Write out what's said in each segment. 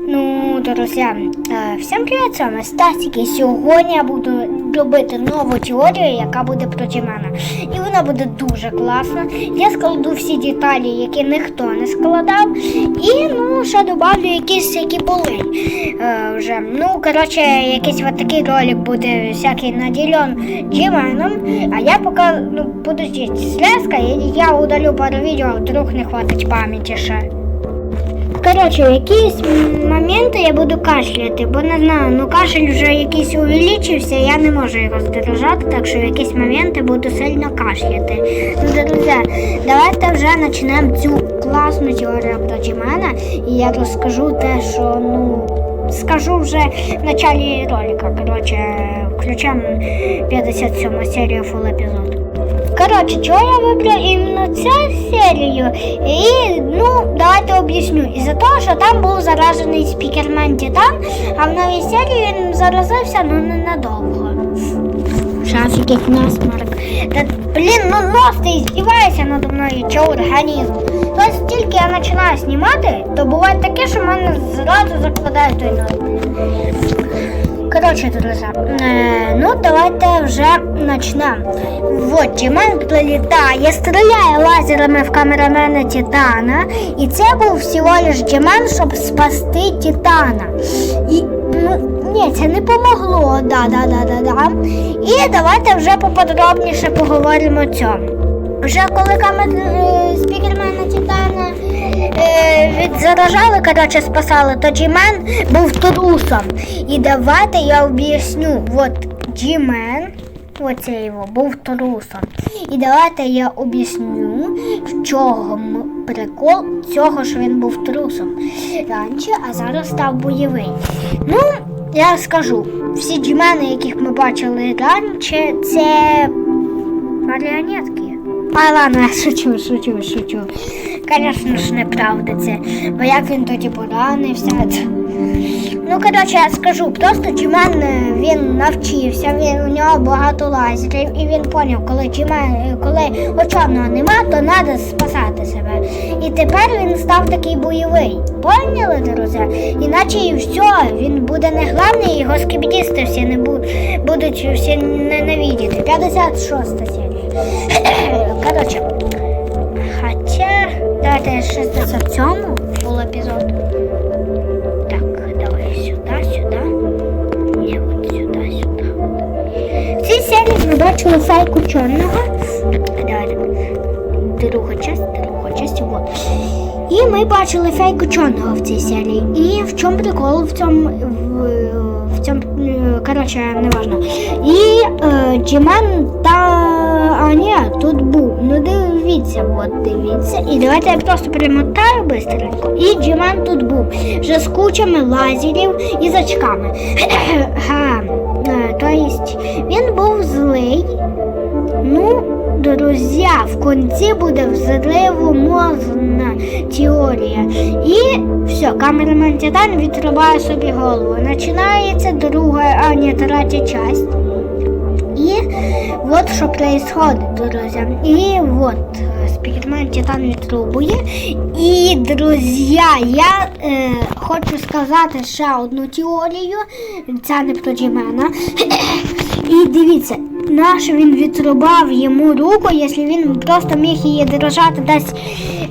Ну, друзі, всім привіт, з вами Стасік, і сьогодні я буду робити нову теорію, яка буде проти мене. І вона буде дуже класна. Я складу всі деталі, які ніхто не складав. І ну, ще добавлю якісь, які були е, вже. Ну, коротше, якийсь от такий ролик буде всякий наділен Джименом. А я поки ну, буду слезка, і я удалю пару відео, вдруг не хватить пам'яті ще. Коротше, якісь моменти я буду кашляти, бо не знаю, ну кашель вже якийсь увеличився, я не можу його здержати, так що в якісь моменти буду сильно кашляти. Ну, друзі, давайте вже почнемо цю класну теорію мене, і я розкажу те, що ну. Скажу вже в началі ролика. Коротше, включаємо 57 серію фул епізод. Коротше, чого я вибрав іменно цю серію? І ну, давайте об'ясню. Із-за того, що там був заражений спікермен Титан, а в новій серії він заразився ну ненадовго. Шафікить насмарк. Та блін, ну нос ти здіваєшся надо мною, чи організм. Тобто тільки я починаю знімати, то буває таке, що мене зразу закладає той нос. Коротше, друзі, е, ну давайте вже почнемо. Вот, Тіман прилітає, стріляє лазерами в камерамена Титана. І це був всього лиш Джеман, щоб спасти Титана. І, ну, ні, це не помогло, да, да, да, да, да. І давайте вже поподробніше поговоримо о цьому. Вже коли камер е, спікермена Титана е, відзаражали, коротше, спасали, то Джімен був трусом. І давайте я об'ясню. От Джімен, оце його, був трусом. І давайте я об'ясню, в чому прикол цього, що він був трусом раніше, а зараз став бойовий. Ну, я скажу, всі джімени, яких ми бачили раніше, це маріонетки. А ладно, я шучу, шучу, шучу. Звісно ж, неправда це. Бо як він тоді поранився. Ну, коротше, я скажу, просто Джимен е, він навчився, він, у нього багато лазерів, і він поняв, коли Джимен, е, коли очорного нема, то треба спасати себе. І тепер він став такий бойовий. Поняли, друзі? Іначе і все, він буде не главний, його скібідісти всі не будуть всі ненавидіти. 56 серія. Коротше. Хоча, давайте 67 був епізод. Так, давай сюди, сюди. и от сюди, сюди. В цій серії ми бачили фейку чорного. Давайте. Друга часть, друга часть, вот. І ми бачили фейку чорного в цій серії. І в чому прикол в цьому в, в цьому, коротше, не важно. І е, Джиман та а ні, тут був. Ну дивіться, от дивіться. І давайте я просто перемотаю бистренько. І Джиман тут був. Вже з кучами лазерів і з очками. Га. То есть він був злий. Ну, друзі, в кінці буде взривомозна теорія. І все, камерамен Титан відрубає собі голову. Починається друга, а ні, третя часть. И вот что происходит, друзья. И вот э, Спикермен Титан відтрубує. І, друзі, я е, хочу сказати ще одну теорію. Це не про Джимена. І дивіться, наш він відрубав йому руку, якщо він просто міг її держати десь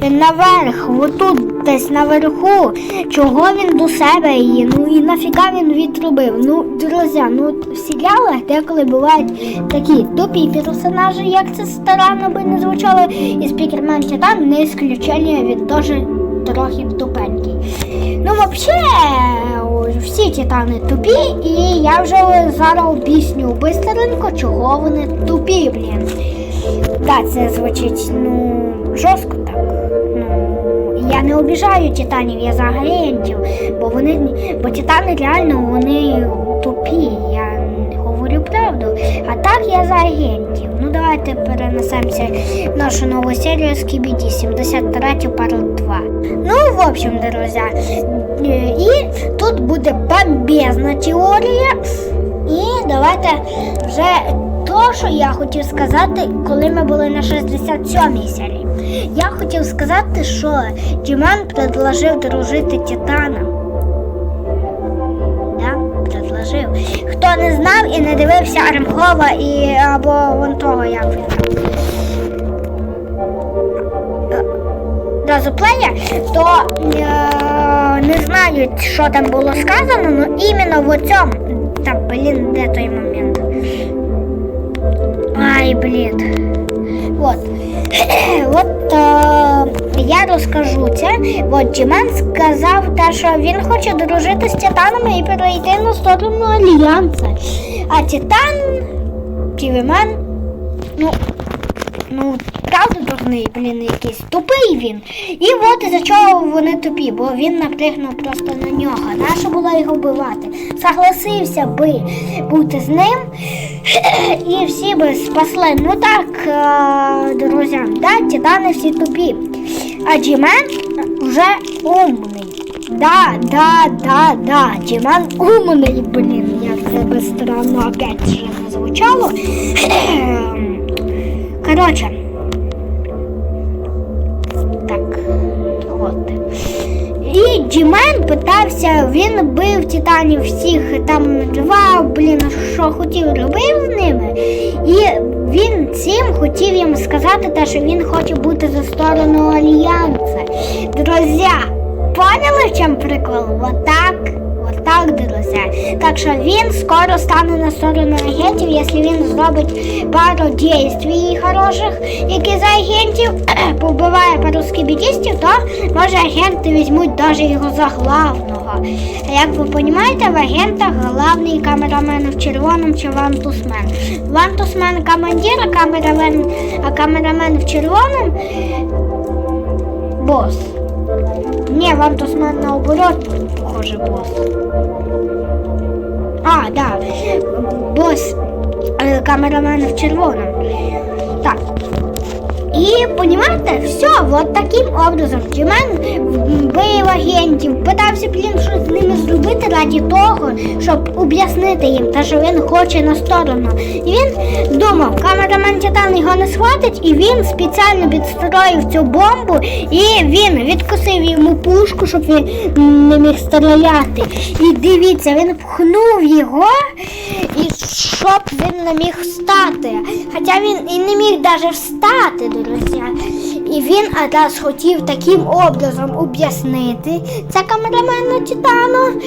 наверх, отут десь наверху, чого він до себе її, ну і нафіга він відрубив. Ну, друзі, ну в серіалах деколи бувають такі тупі персонажі, як це старанно би не звучало, і спікермен Титан не ісключення, він теж трохи тупенький. Ну, взагалі, всі титани тупі, і я вже зараз об'ясню бистренько, чого вони тупі, блін. Так, це звучить, ну, жорстко так. Ну, я не обіжаю титанів, я за агентів, бо вони, бо титани реально вони тупі, я правду. А так я за агентів. Ну давайте перенесемося в нашу нову серію з KBD 73 пару 2. Ну, в общем, друзі, е, і тут буде бомбезна теорія. І давайте вже то, що я хотів сказати, коли ми були на 67-й серії. Я хотів сказати, що Діман предложив дружити Титана. Хто не знав і не дивився Аремхова і або вон того, як він. там. Е, то е, не знають, що там було сказано, але іменно в цьому. Та блін, де той момент? Ай, блін. От. От е, я розкажу це. От Джимен сказав, те, що він хоче дружити з титанами і перейти на сторону Альянса. А Титан, Тівімен, ну, ну, правда дурний, блін, якийсь тупий він. І от із-за чого вони тупі, бо він напрягнув просто на нього. Нащо було його вбивати? Согласився би бути з ним, і всі би спасли. Ну так, е, друзі, да, титани всі тупі. А Джімен вже умний. Да, да, да, да. Джіман умний, блін, як це би странно опять же не звучало. Коротше. І Джімен питався, він бив титанів всіх, там два, блін, що хотів, робив з ними. І він цим хотів їм сказати, те, що він хоче бути за сторону Альянса. Друзі, поняли, в чому прикол? Отак. Отак, друзі. Так що він скоро стане на сторону агентів, якщо він зробить пару дійствій хороших, які за агентів побиває пару скібідістів, то може агенти візьмуть навіть його за главного. А як ви розумієте, в агентах главний камерамен в червоному чи вантусмен. Вантусмен командир, а камерамен, а камерамен в червоному бос. Ні, вантусмен наоборот, похоже, босс. А, да. Босс. е, камерамен в червоному. Так. І понімаєте, все, от таким образом Джимен вбив агентів, питався, блін, щось з ними зробити раді того, щоб об'яснити їм, те, що він хоче на сторону. І він думав, камерамен Титан його не схватить, і він спеціально підстроїв цю бомбу, і він відкусив йому пушку, щоб він не міг стріляти. І дивіться, він пхнув його, і щоб він не міг встати. Хоча він і не міг навіть встати, друзі. І він раз хотів таким образом об'яснити це камерамену Титану.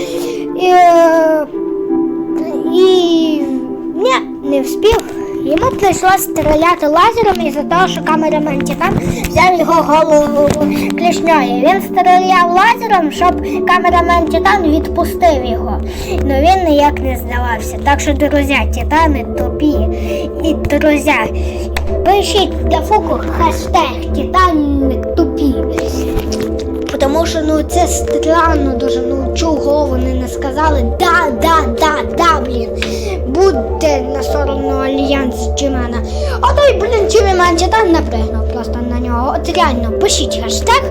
Прийшлося стріляти лазером із-за того, що камерамен Титан взяв його голову клішньою. Він стріляв лазером, щоб камерамен Титан відпустив його. Ну він ніяк не здавався. Так що, друзі, титани тупі. І друзі, пишіть для фуку хештег Титани тупі. Тому що ну це странно дуже, ну чого вони не сказали да, да, да, да, блін. Будьте на сторону альянсу Чимена. А той, блін, Чимен Титан напрягнув просто на нього. От реально, пишіть хештег.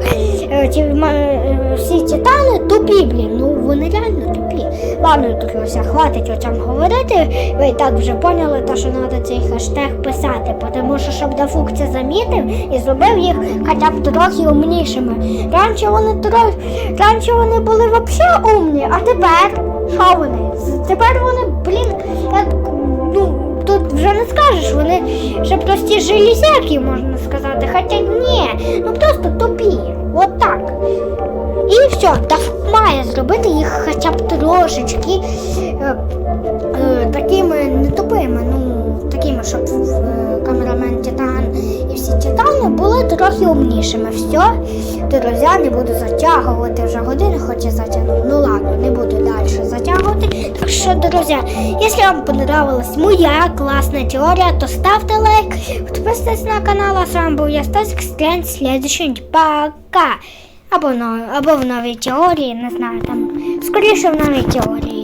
е, е, Всі титани тупі, блін. Ну вони реально тупі. Ладно, друзі, хватить о цьому говорити. Ви і так вже поняли, то, що треба цей хештег писати. Тому що щоб Дафук це замітив і зробив їх хоча б трохи умнішими. Раніше вони трохи, раніше вони були взагалі умні, а тепер що вони? Тепер вони, блін, як. Тут вже не скажеш, вони ще прості железяки, можна сказати. Хоча ні, ну просто тупі. От так. І все, Дафук має зробити їх хоча б трошечки е, е, такими не тупими, ну такими, щоб е, камерамен Титан і всі титани були трохи умнішими. Все, друзі, не буду затягувати вже годину, хоча затягнув. Ну ладно, не буду. Так если вам понравилась моя класна теорія, то ставте лайк, підписуйтесь на канал, а з вами був я Стасик, В следующем Пока! Або, но- або в новій теорії, не знаю, там, скоріше в новій теорії.